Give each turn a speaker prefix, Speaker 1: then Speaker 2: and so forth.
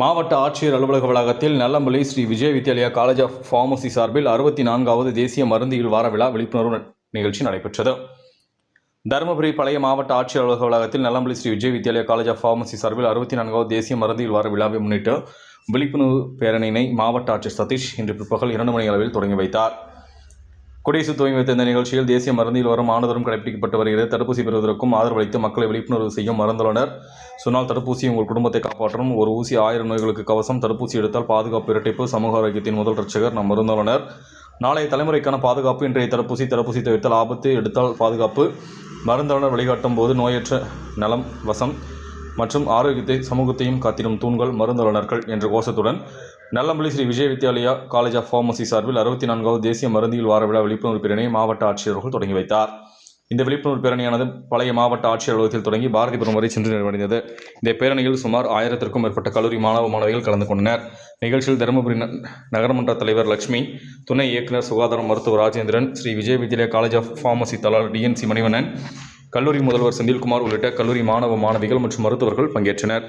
Speaker 1: மாவட்ட ஆட்சியர் அலுவலக வளாகத்தில் Nallamalai Sri Vijay Vidyalaya college of pharmacy சார்பில் அறுபத்தி நான்காவது தேசிய மருந்தியல் வார விழா விழிப்புணர்வு நிகழ்ச்சி நடைபெற்றது. தருமபுரி பழைய மாவட்ட ஆட்சியர் அலுவலக வளாகத்தில் Nallamalai Sri Vijay Vidyalaya college of pharmacy சார்பில் அறுபத்தி நான்காவது தேசிய மருந்தியல் வார விழாவை முன்னிட்டு விழிப்புணர்வு பேரணியினை மாவட்ட ஆட்சியர் சதீஷ் இன்று பிற்பகல் இரண்டு மணி அளவில் தொடங்கி வைத்தார். குடியரசு துவங்கி வைத்த இந்த நிகழ்ச்சியில் தேசிய மருந்தில் வரும் ஆண்டுதோறும் கடைபிடிக்கப்பட்டு வருகிறது. தடுப்பூசி பெறுவதற்கும் ஆதரவளித்து மக்களை விழிப்புணர்வு செய்யும் மருந்துள்ளனர் சொன்னால் தடுப்பூசி உங்கள் குடும்பத்தை காப்பாற்றும் ஒரு ஊசி ஆயிரம் நோய்களுக்கு கவசம் தடுப்பூசி எடுத்தால் பாதுகாப்பு இரட்டிப்பு சமூக ஆரோக்கியத்தின் முதல் ரட்சகர் நம் மருந்துள்ளனர் நாளைய தலைமுறைக்கான பாதுகாப்பு இன்றைய தடுப்பூசி தடுப்பூசி தவிர்த்தால் ஆபத்து எடுத்தால் பாதுகாப்பு. மருந்துள்ளனர் வழிகாட்டும் போது நோயற்ற நலம் வசம். மற்றும் ஆரோக்கியத்தை சமூகத்தையும் காத்திடும் தூண்கள் மருந்தாளர்கள் என்ற கோஷத்துடன் Nallampalli Sri Vijay Vidyalaya college of pharmacy சார்பில் அறுபத்தி நான்காவது தேசிய மருந்தியல் வார விழா விழிப்புணர்வு பேரணியை மாவட்ட ஆட்சியர்கள் தொடங்கி வைத்தார். இந்த விழிப்புணர்வு பேரணியானது பழைய மாவட்ட ஆட்சியர் அலுவலகத்தில் தொடங்கி பாரதிபுரம் வரை சென்று நிறைவடைந்தது. இந்த பேரணியில் சுமார் ஆயிரத்திற்கும் மேற்பட்ட கல்லூரி மாணவ மாணவிகள் கலந்து கொண்டனர். நிகழ்ச்சியில் தருமபுரி ந- நகரமன்ற தலைவர் லட்சுமி துணை இயக்குனர் சுகாதாரம் மருத்துவர் Rajendran Sri Vijay Vidyalaya college of pharmacy Dalal TNC Manivannan கல்லூரி முதல்வர் செந்தில்குமார் உள்ளிட்ட கல்லூரி மாணவ மாணவிகள் மற்றும் மருத்துவர்கள் பங்கேற்றனர்.